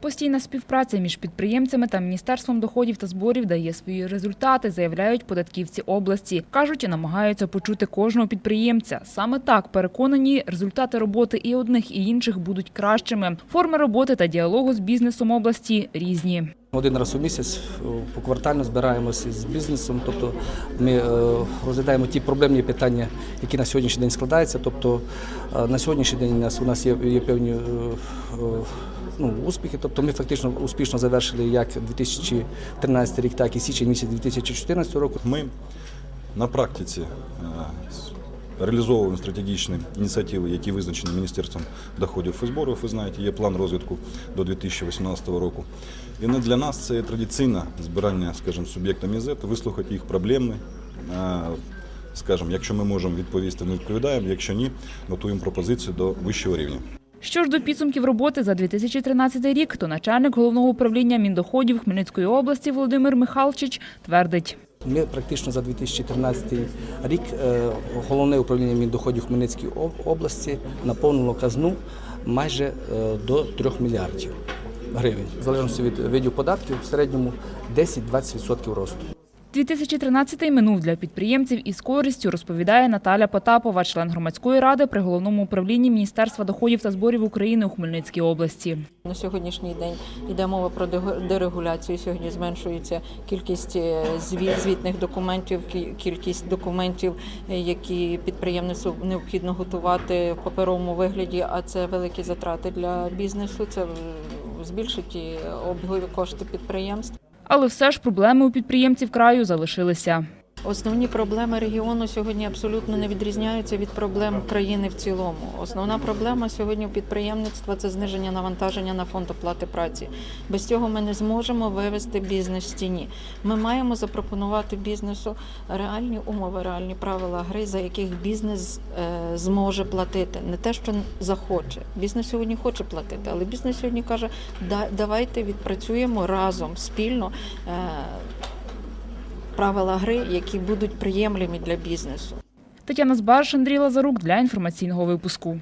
Постійна співпраця між підприємцями та міністерством доходів та зборів дає свої результати, заявляють податківці області. кажуть, намагаються почути кожного підприємця. Саме так переконані, результати роботи і одних, і інших будуть кращими. Форми роботи та діалогу з бізнесом області різні. Один раз у місяць е, поквартально збираємося з бізнесом, тобто ми е, розглядаємо ті проблемні питання, які на сьогоднішній день складаються. Тобто е, на сьогоднішній день у нас, у нас є, є певні ну, успіхи. Тобто ми фактично успішно завершили як 2013 рік, так і січень місяць 2014 року. Ми на практиці реалізовуємо стратегічні ініціативи, які визначені Міністерством доходів і зборів. Ви знаєте, є план розвитку до 2018 року. І для нас це традиційне збирання, скажімо, суб'єктами ЗЕТ, вислухати їх проблеми. Е, Скажімо, якщо ми можемо відповісти, ми відповідаємо. Якщо ні, готуємо пропозицію до вищого рівня. Що ж до підсумків роботи за 2013 рік, то начальник головного управління Міндоходів Хмельницької області Володимир Михалчич твердить. Ми практично за 2013 рік е, головне управління Міндоходів Хмельницької області наповнило казну майже е, до 3 мільярдів гривень. В залежності від видів податків в середньому 10-20% росту. 2013 минув для підприємців із користю, розповідає Наталя Потапова, член громадської ради при головному управлінні Міністерства доходів та зборів України у Хмельницькій області. На сьогоднішній день йде мова про дерегуляцію. Сьогодні зменшується кількість е, зві- звітних документів, кількість документів, е, які підприємницю необхідно готувати в паперовому вигляді. А це великі затрати для бізнесу. Це е, збільшить і обігові кошти підприємств. Але все ж проблеми у підприємців краю залишилися. Основні проблеми регіону сьогодні абсолютно не відрізняються від проблем країни в цілому. Основна проблема сьогодні у підприємництва це зниження навантаження на фонд оплати праці. Без цього ми не зможемо вивести бізнес з тіні. Ми маємо запропонувати бізнесу реальні умови, реальні правила гри, за яких бізнес е, зможе платити. Не те, що захоче. Бізнес сьогодні хоче платити, але бізнес сьогодні каже: «Да- давайте відпрацюємо разом спільно. Правила гри, які будуть приємлемі для бізнесу. Тетяна Збарш, Андрій Лазарук для інформаційного випуску.